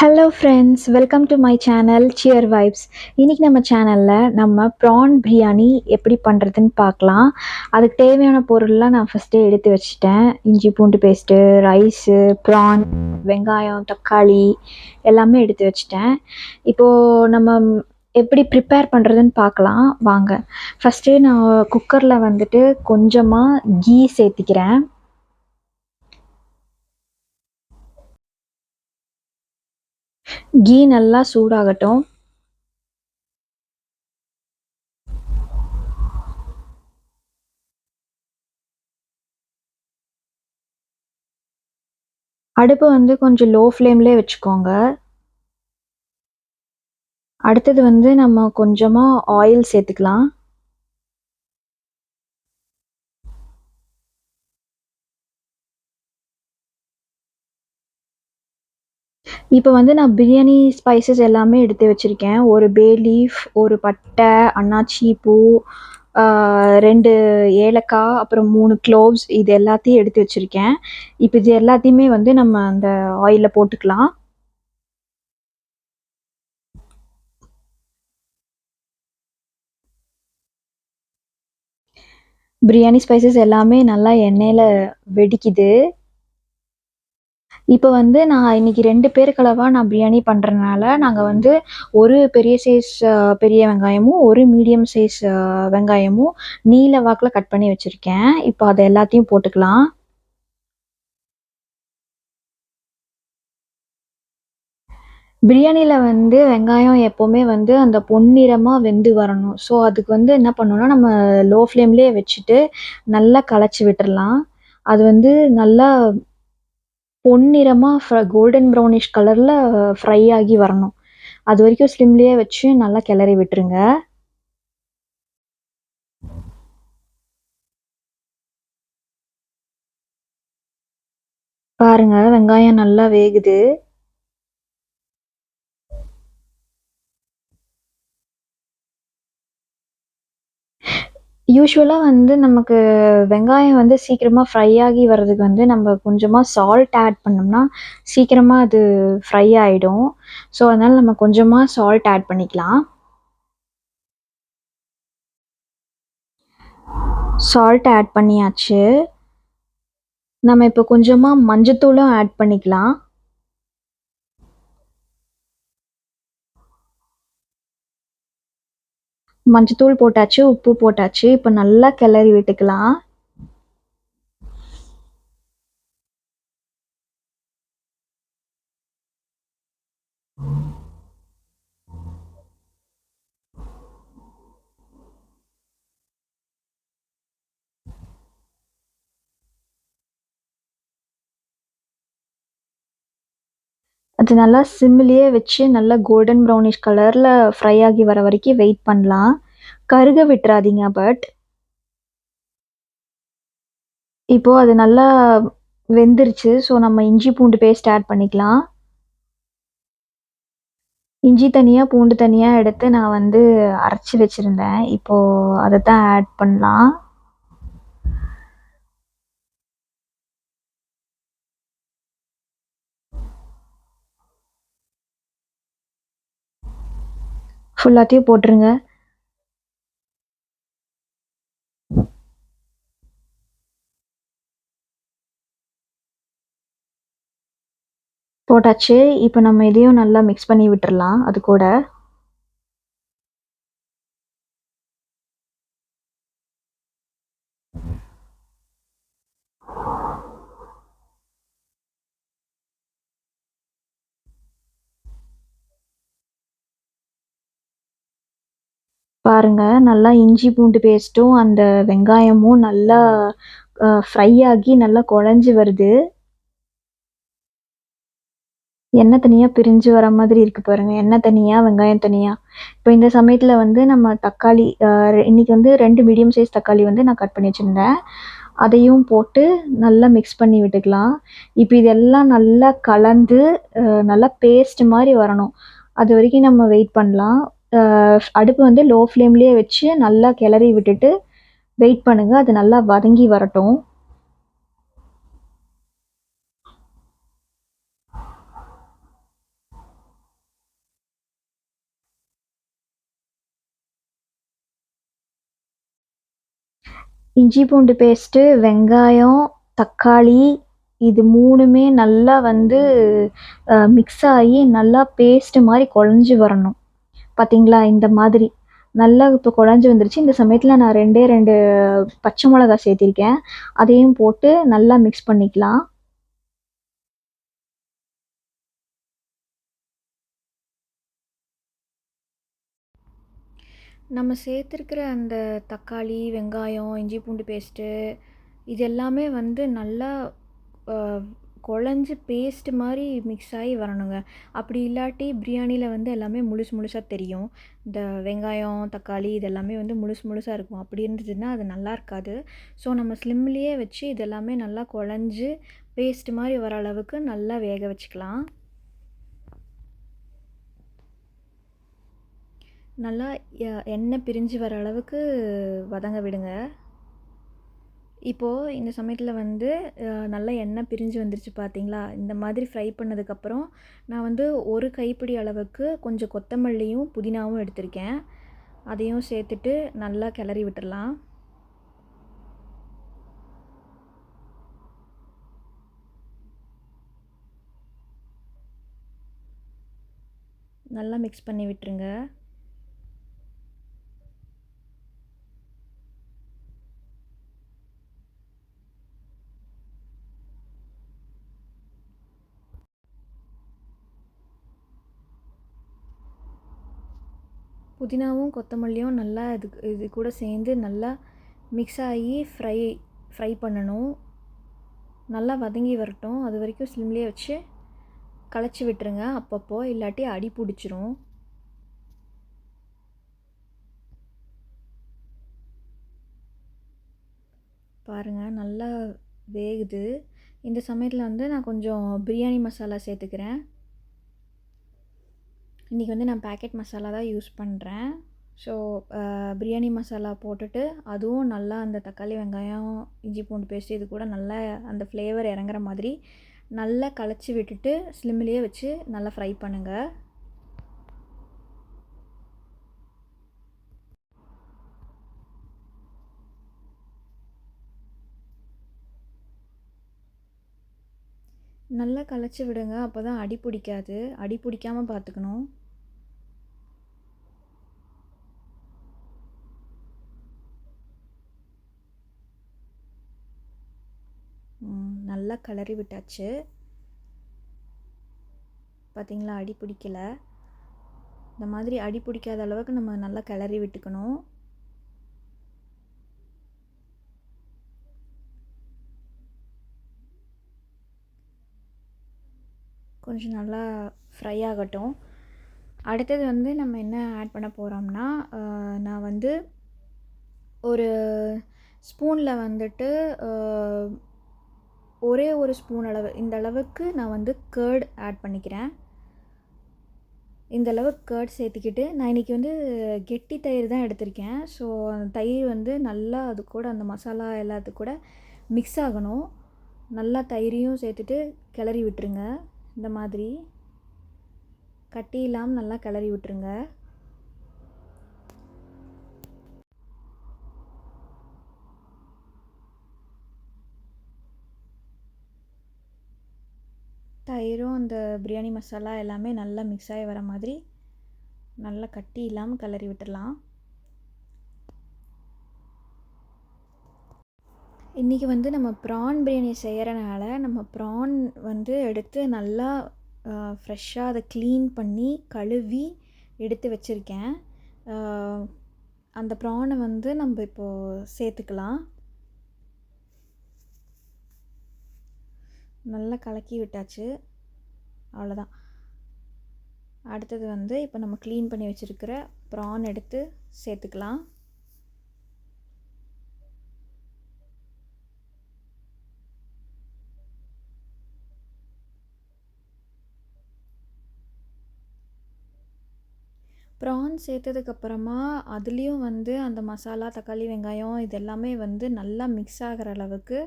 Hello friends welcome to my channel cheer vibes இன்றைக்கி நம்ம சேனலில் நம்ம ப்ரான் பிரியாணி எப்படி பண்ணுறதுன்னு பார்க்கலாம். அதுக்கு தேவையான பொருள்லாம் நான் ஃபஸ்ட்டே எடுத்து வச்சுட்டேன். இஞ்சி பூண்டு பேஸ்ட்டு ரைஸு ப்ரான் வெங்காயம் தக்காளி எல்லாமே எடுத்து வச்சுட்டேன். இப்போது நம்ம எப்படி ப்ரிப்பேர் பண்ணுறதுன்னு பார்க்கலாம். வாங்க. ஃபஸ்ட்டு நான் குக்கரில் வந்துட்டு கொஞ்சமாக கீ சேர்த்திக்கிறேன். கீ நல்லா சூடாகட்டும். அடுப்பு வந்து கொஞ்சம் லோ ஃப்ளேம்லேயே வச்சுக்கோங்க. அடுத்தது வந்து நம்ம கொஞ்சமாக ஆயில் சேர்த்துக்கலாம். இப்போ வந்து நான் பிரியாணி ஸ்பைசஸ் எல்லாமே எடுத்து வச்சுருக்கேன். ஒரு பே லீஃப் ஒரு பட்டை அன்னாச்சி பூ ரெண்டு ஏலக்காய் அப்புறம் மூணு க்ளோவ்ஸ் இது எல்லாத்தையும் எடுத்து வச்சுருக்கேன். இப்போ இது எல்லாத்தையுமே வந்து நம்ம அந்த ஆயிலில் போட்டுக்கலாம். பிரியாணி ஸ்பைசஸ் எல்லாமே நல்லா எண்ணெயில் வெடிக்குது. இப்போ வந்து நான் இன்னைக்கு ரெண்டு பேருக்களவா நான் பிரியாணி பண்ணுறதுனால நாங்கள் வந்து ஒரு பெரிய சைஸ் பெரிய வெங்காயமும் ஒரு மீடியம் சைஸ் வெங்காயமும் நீல வாக்கில் கட் பண்ணி வச்சுருக்கேன். இப்போ அதை எல்லாத்தையும் போட்டுக்கலாம். பிரியாணியில் வந்து வெங்காயம் எப்போவுமே வந்து அந்த பொன்னிறமாக வெந்து வரணும். ஸோ அதுக்கு வந்து என்ன பண்ணணும்னா நம்ம லோ ஃப்ளேம்லேயே வச்சுட்டு நல்லா களைச்சி விட்டுறலாம். அது வந்து நல்லா பொன்னிறமாக ஃப்ர கோல்டன் ப்ரௌனிஷ் கலரில் ஃப்ரை ஆகி வரணும். அது வரைக்கும் ஸ்லிம்லேயே வச்சு நல்லா கிளறி விட்டுருங்க. பாருங்க வெங்காயம் நல்லா வேகுது. யூஸ்வலாக வந்து நமக்கு வெங்காயம் வந்து சீக்கிரமாக ஃப்ரை ஆகி வர்றதுக்கு வந்து நம்ம கொஞ்சமாக சால்ட் ஆட் பண்ணோம்னா சீக்கிரமாக அது ஃப்ரை ஆகிடும் ஸோ அதனால் நம்ம கொஞ்சமாக சால்ட் ஆட் பண்ணிக்கலாம். சால்ட் ஆட் பண்ணியாச்சு. நம்ம இப்போ கொஞ்சமாக மஞ்சத்தூளும் ஆட் பண்ணிக்கலாம். மஞ்சத்தூள் போட்டாச்சு உப்பு போட்டாச்சு. இப்போ நல்லா கிளறி விட்டுக்கலாம். அது நல்லா சிம்மிலேயே வச்சு நல்லா கோல்டன் ப்ரௌனிஷ் கலரில் ஃப்ரை ஆகி வர வரைக்கும் வெயிட் பண்ணலாம். கருக விட்டுறாதீங்க பட் இப்போது அது நல்லா வெந்துருச்சு ஸோ நம்ம இஞ்சி பூண்டு பேஸ்ட் ஆட் பண்ணிக்கலாம். இஞ்சி தனியாக பூண்டு தனியாக எடுத்து நான் வந்து அரைச்சி வச்சுருந்தேன். இப்போது அதை தான் ஆட் பண்ணலாம். ஃபுல்லாத்தையும் போட்டுருங்க. போட்டாச்சு. இப்போ நம்ம இதையும் நல்லா மிக்ஸ் பண்ணி விட்டுறலாம். அது கூட. பாருங்க நல்லா இஞ்சி பூண்டு பேஸ்ட்டும் அந்த வெங்காயமும் நல்லா ஃப்ரை ஆகி நல்லா குழஞ்சி வருது. எண்ணெய் தனியாக பிரிஞ்சு வர மாதிரி இருக்குது பாருங்கள் எண்ணெய் தனியாக வெங்காயம் தனியாக இப்போ இந்த சமயத்தில் வந்து நம்ம தக்காளி இன்றைக்கி வந்து ரெண்டு மீடியம் சைஸ் தக்காளி வந்து நான் கட் பண்ணி வச்சுருந்தேன். அதையும் போட்டு நல்லா மிக்ஸ் பண்ணி விட்டுக்கலாம். இப்போ இதெல்லாம் நல்லா கலந்து நல்லா பேஸ்ட் மாதிரி வரணும். அது வரைக்கும் நம்ம வெயிட் பண்ணலாம். அடுப்பு வந்து லோ ஃப்ளேம்லேயே வச்சு நல்லா கிளறி விட்டுட்டு வெயிட் பண்ணுங்கள் அது நல்லா வதங்கி வரட்டும். இஞ்சி பூண்டு பேஸ்ட்டு வெங்காயம் தக்காளி இது மூணுமே நல்லா வந்து மிக்ஸ் ஆகி நல்லா பேஸ்ட்டு மாதிரி குழஞ்சி வரணும். பார்த்தீங்களா இந்த மாதிரி நல்லா இப்போ குழஞ்சி வந்துருச்சு. இந்த சமயத்தில் நான் ரெண்டே ரெண்டு பச்சை மிளகா சேர்த்திருக்கேன். அதையும் போட்டு நல்லா மிக்ஸ் பண்ணிக்கலாம். நம்ம சேர்த்துருக்கிற அந்த தக்காளி வெங்காயம் இஞ்சி பூண்டு பேஸ்ட்டு இது எல்லாமே வந்து நல்லா குழஞ்சி பேஸ்ட் மாதிரி மிக்ஸ் ஆகி வரணுங்க. அப்படி இல்லாட்டி பிரியாணியில் வந்து எல்லாமே முழுசு முழுசாக தெரியும். இந்த வெங்காயம் தக்காளி இதெல்லாமே வந்து முழுசு முழுசாக இருக்கும். அப்படி இருந்ததுன்னா அது நல்லா இருக்காது. ஸோ நம்ம ஸ்லிம்லேயே வச்சு இதெல்லாமே நல்லா குழஞ்சி பேஸ்ட் மாதிரி வர அளவுக்கு நல்லா வேக வச்சுக்கலாம். நல்லா எண்ணெய் பிரிஞ்சு வர அளவுக்கு வதங்க விடுங்க. இப்போது இந்த சமயத்தில் வந்து நல்லா எண்ணெய் பிரிஞ்சு வந்துருச்சு பார்த்தீங்களா இந்த மாதிரி ஃப்ரை பண்ணதுக்கப்புறம் நான் வந்து ஒரு கைப்பிடி அளவுக்கு கொஞ்சம் கொத்தமல்லியும் புதினாவும் எடுத்திருக்கேன். அதையும் சேர்த்துட்டு நல்லா கிளறி விட்டுடலாம் நல்லா மிக்ஸ் பண்ணி விட்டுருங்க. புதினாவும் கொத்தமல்லியும் நல்லா இது இது கூட சேர்ந்து நல்லா மிக்ஸ் ஆகி ஃப்ரை ஃப்ரை பண்ணணும். நல்லா வதங்கி வரட்டும். அது வரைக்கும் ஸ்லிம்லேயே வச்சு களைச்சி விட்டுருங்க அப்பப்போ. இல்லாட்டி அடி பிடிச்சிரும். பாருங்கள் நல்லா வேகுது. இந்த சமயத்தில் வந்து நான் கொஞ்சம் பிரியாணி மசாலா சேர்த்துக்கிறேன். இன்றைக்கி வந்து நான் பேக்கெட் மசாலா தான் யூஸ் பண்ணுறேன் ஸோ பிரியாணி மசாலா போட்டுட்டு அதுவும் நல்லா அந்த தக்காளி வெங்காயம் இஞ்சி பூண்டு பேஸ்ட் இது கூட நல்லா அந்த ஃப்ளேவர் இறங்குற மாதிரி நல்லா கலச்சி விட்டுட்டு ஸ்லிம்லேயே வச்சு நல்லா ஃப்ரை பண்ணுங்கள் நல்லா கலைச்சி விடுங்க. அப்போ தான் அடி பிடிக்காது. அடி பிடிக்காமல் பார்த்துக்கணும். நல்லா கிளறி விட்டாச்சு. பார்த்திங்களா அடி பிடிக்கல. இந்த மாதிரி அடி பிடிக்காத அளவுக்கு நம்ம நல்லா கிளறி விட்டுக்கணும். கொஞ்சம் நல்லா ஃப்ரை ஆகட்டும். அடுத்தது வந்து நம்ம என்ன ஆட் பண்ண போகிறோம்னா நான் வந்து ஒரு ஸ்பூனில் வந்துட்டு ஒரே ஒரு ஸ்பூன் அளவு இந்த அளவுக்கு நான் வந்து கேர்ட் ஆட் பண்ணிக்கிறேன். இந்த அளவுக்கு கேர்ட் சேர்த்துக்கிட்டு நான் இன்றைக்கி வந்து கெட்டி தயிர் தான் எடுத்திருக்கேன். ஸோ அந்த தயிர் வந்து நல்லா அது கூட அந்த மசாலா எல்லாத்து கூட மிக்ஸ் ஆகணும். நல்லா தயிரையும் சேர்த்துட்டு கிளறி விட்டுருங்க. இந்த மாதிரி கட்டி இல்லாமல் நல்லா கிளறி விட்டுருங்க. தயிரும் அந்த பிரியாணி மசாலா எல்லாமே நல்லா மிக்ஸ் ஆகி வர மாதிரி நல்லா கட்டி இல்லாமல் கிளறி விட்டுடலாம். இன்றைக்கி வந்து நம்ம ப்ரான் பிரியாணி செய்கிறனால நம்ம ப்ரான் வந்து எடுத்து நல்லா ஃப்ரெஷ்ஷாக அதை க்ளீன் பண்ணி கழுவி எடுத்து வச்சுருக்கேன். அந்த ப்ரானை வந்து நம்ம இப்போது சேர்த்துக்கலாம். நல்லா கலக்கி விட்டாச்சு. அவ்வளோதான் அடுத்தது வந்து இப்போ நம்ம க்ளீன் பண்ணி வச்சுருக்கிற ப்ரான் எடுத்து சேர்த்துக்கலாம். ப்ரான் சேர்த்ததுக்கப்புறமா அதுலேயும் வந்து அந்த மசாலா தக்காளி வெங்காயம் இது எல்லாமே வந்து நல்லா மிக்ஸ் ஆகிற அளவுக்கு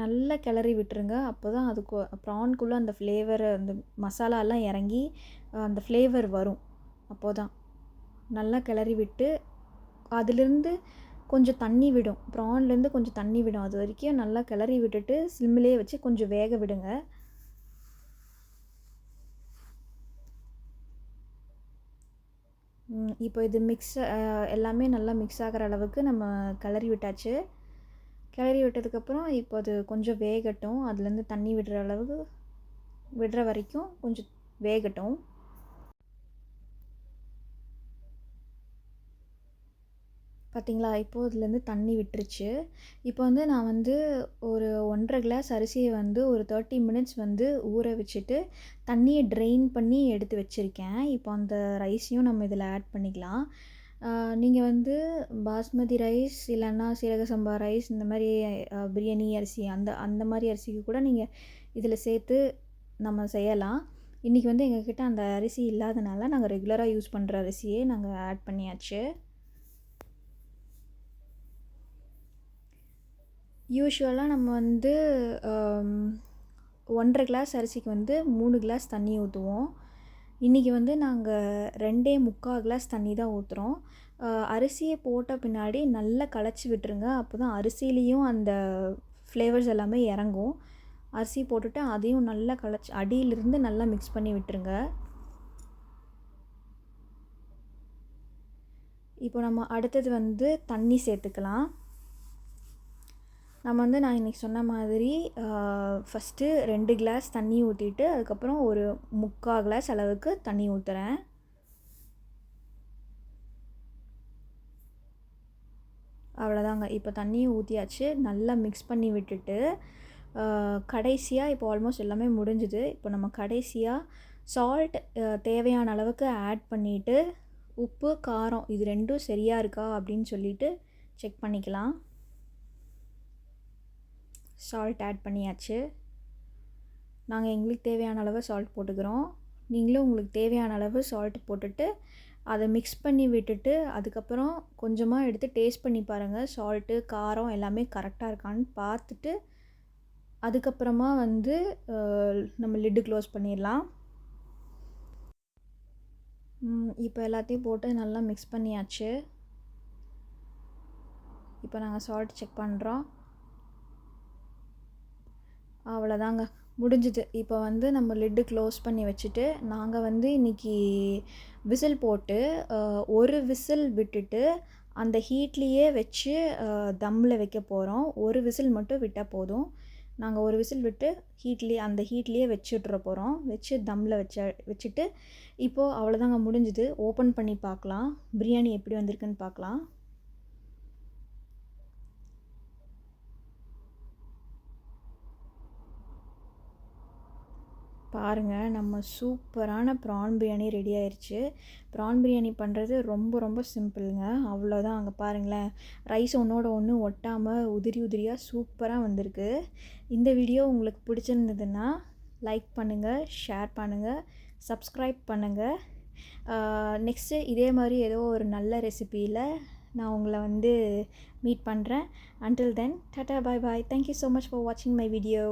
நல்லா கிளறி விட்டுருங்க. அப்போ தான் அதுக்கு ப்ரான்குள்ளே அந்த ஃப்ளேவர் அந்த மசாலாலாம் இறங்கி அந்த ஃப்ளேவர் வரும். அப்போ தான் நல்லா கிளறி விட்டு அதுலேருந்து கொஞ்சம் தண்ணி விடும். ப்ரான்லேருந்து கொஞ்சம் தண்ணி விடும். அது வரைக்கும் நல்லா கிளறி விட்டுட்டு சிம்மிலே வச்சு கொஞ்சம் வேக விடுங்க. இப்போ இது மிக்ஸ் எல்லாமே நல்லா மிக்ஸ் ஆகிற அளவுக்கு நம்ம கிளறி விட்டாச்சு. கிளறி விட்டதுக்கப்புறம் இப்போ அது கொஞ்சம் வேகட்டும். அதுலேருந்து தண்ணி விடுற அளவுக்கு விடுற வரைக்கும் கொஞ்சம் வேகட்டும். பார்த்தீங்களா? இப்போது இதுலேருந்து தண்ணி விட்டுருச்சு. இப்போ வந்து நான் வந்து ஒரு ஒன்றரை கிளாஸ் அரிசியை வந்து ஒரு தேர்ட்டி மினிட்ஸ் வந்து ஊற வச்சுட்டு தண்ணியை ட்ரெயின் பண்ணி எடுத்து வச்சுருக்கேன். இப்போ அந்த ரைஸையும் நம்ம இதில் ஆட் பண்ணிக்கலாம். நீங்கள் வந்து பாஸ்மதி ரைஸ் இல்லைன்னா சீரக சம்பா ரைஸ் இந்த மாதிரி பிரியாணி அரிசி அந்த அந்த மாதிரி அரிசிக்கு கூட நீங்கள் இதில் சேர்த்து நம்ம செய்யலாம். இன்றைக்கி வந்து எங்கக்கிட்ட அந்த அரிசி இல்லாதனால நாங்கள் ரெகுலராக யூஸ் பண்ணுற அரிசியே நாங்கள் ஆட் பண்ணியாச்சு. யூஷுவலாக நம்ம வந்து um, ஒன்றரை கிளாஸ் அரிசிக்கு வந்து மூணு கிளாஸ் தண்ணி ஊற்றுவோம் இன்றைக்கி வந்து நாங்கள் ரெண்டே முக்கால் கிளாஸ் தண்ணி தான் ஊற்றுறோம் அரிசியை போட்ட பின்னாடி நல்லா களைச்சி விட்டுருங்க. அப்போ தான் அரிசிலேயும் அந்த ஃப்ளேவர்ஸ் எல்லாமே இறங்கும். அரிசி போட்டுட்டு அதையும் நல்லா களைச்சி அடியிலிருந்து நல்லா மிக்ஸ் பண்ணி விட்டுருங்க. இப்போ நம்ம அடுத்தது வந்து தண்ணி சேர்த்துக்கலாம். நம்ம வந்து நான் இன்றைக்கி சொன்ன மாதிரி ஃபஸ்ட்டு ரெண்டு கிளாஸ் தண்ணி ஊற்றிட்டு அதுக்கப்புறம் ஒரு முக்கால் கிளாஸ் அளவுக்கு தண்ணி ஊற்றுறேன் அவ்வளோதாங்க இப்போ தண்ணி ஊற்றியாச்சு நல்லா மிக்ஸ் பண்ணி விட்டுட்டு கடைசியாக இப்போ ஆல்மோஸ்ட் எல்லாமே முடிஞ்சுது. இப்போ நம்ம கடைசியாக சால்ட் தேவையான அளவுக்கு ஆட் பண்ணிவிட்டு உப்பு காரம் இது ரெண்டும் சரியாக இருக்கா அப்படின்னு சொல்லிட்டு செக் பண்ணிக்கலாம். சால்ட் ஆட் பண்ணியாச்சு. நாங்கள் எங்களுக்கு தேவையான அளவு சால்ட் போட்டுக்கிறோம். நீங்களும் உங்களுக்கு தேவையான அளவு சால்ட் போட்டுட்டு அதை மிக்ஸ் பண்ணி விட்டுட்டு அதுக்கப்புறம் கொஞ்சமாக எடுத்து டேஸ்ட் பண்ணி பாருங்கள் சால்ட்டு காரம் எல்லாமே கரெக்டாக இருக்கான்னு பார்த்துட்டு அதுக்கப்புறமா வந்து நம்ம லிட்டு க்ளோஸ் பண்ணிடலாம். இப்போ எல்லாத்தையும் போட்டு நல்லா மிக்ஸ் பண்ணியாச்சு. இப்போ நாங்கள் சால்ட் செக் பண்ணுறோம் அவ்வளோதாங்க. முடிஞ்சுது. இப்போ வந்து நம்ம லிட்டு க்ளோஸ் பண்ணி வச்சுட்டு நாங்கள் வந்து இன்றைக்கி விசில் போட்டு ஒரு விசில் விட்டுட்டு அந்த ஹீட்லேயே வச்சு தம்மில் வைக்க போகிறோம் ஒரு விசில் மட்டும் விட்டால் போதும். நாங்கள் ஒரு விசில் விட்டு ஹீட்லேயே அந்த ஹீட்லேயே வச்சுட்ற போகிறோம் வச்சு தம்மில் வச்ச வச்சுட்டு இப்போது அவ்வளோதாங்க முடிஞ்சுது. ஓப்பன் பண்ணி பார்க்கலாம். பிரியாணி எப்படி வந்திருக்குன்னு பார்க்கலாம். பாருங்கள் நம்ம சூப்பரான ப்ரான் பிரியாணி ரெடி ஆயிடுச்சு ப்ரான் பிரியாணி பண்ணுறது ரொம்ப ரொம்ப சிம்பிளுங்க அவ்வளோதான் அங்கே பாருங்களேன். ரைஸ் ஒன்றோட ஒன்று ஒட்டாமல் உதிரி உதிரியாக சூப்பராக வந்திருக்கு. இந்த வீடியோ உங்களுக்கு பிடிச்சிருந்ததுன்னா லைக் பண்ணுங்கள் ஷேர் பண்ணுங்கள் சப்ஸ்கிரைப் பண்ணுங்கள் நெக்ஸ்ட்டு இதே மாதிரி ஏதோ ஒரு நல்ல ரெசிபியில் நான் உங்களை வந்து மீட் பண்ணுறேன் until then tata bye bye thank you so much for வாட்சிங் மை வீடியோ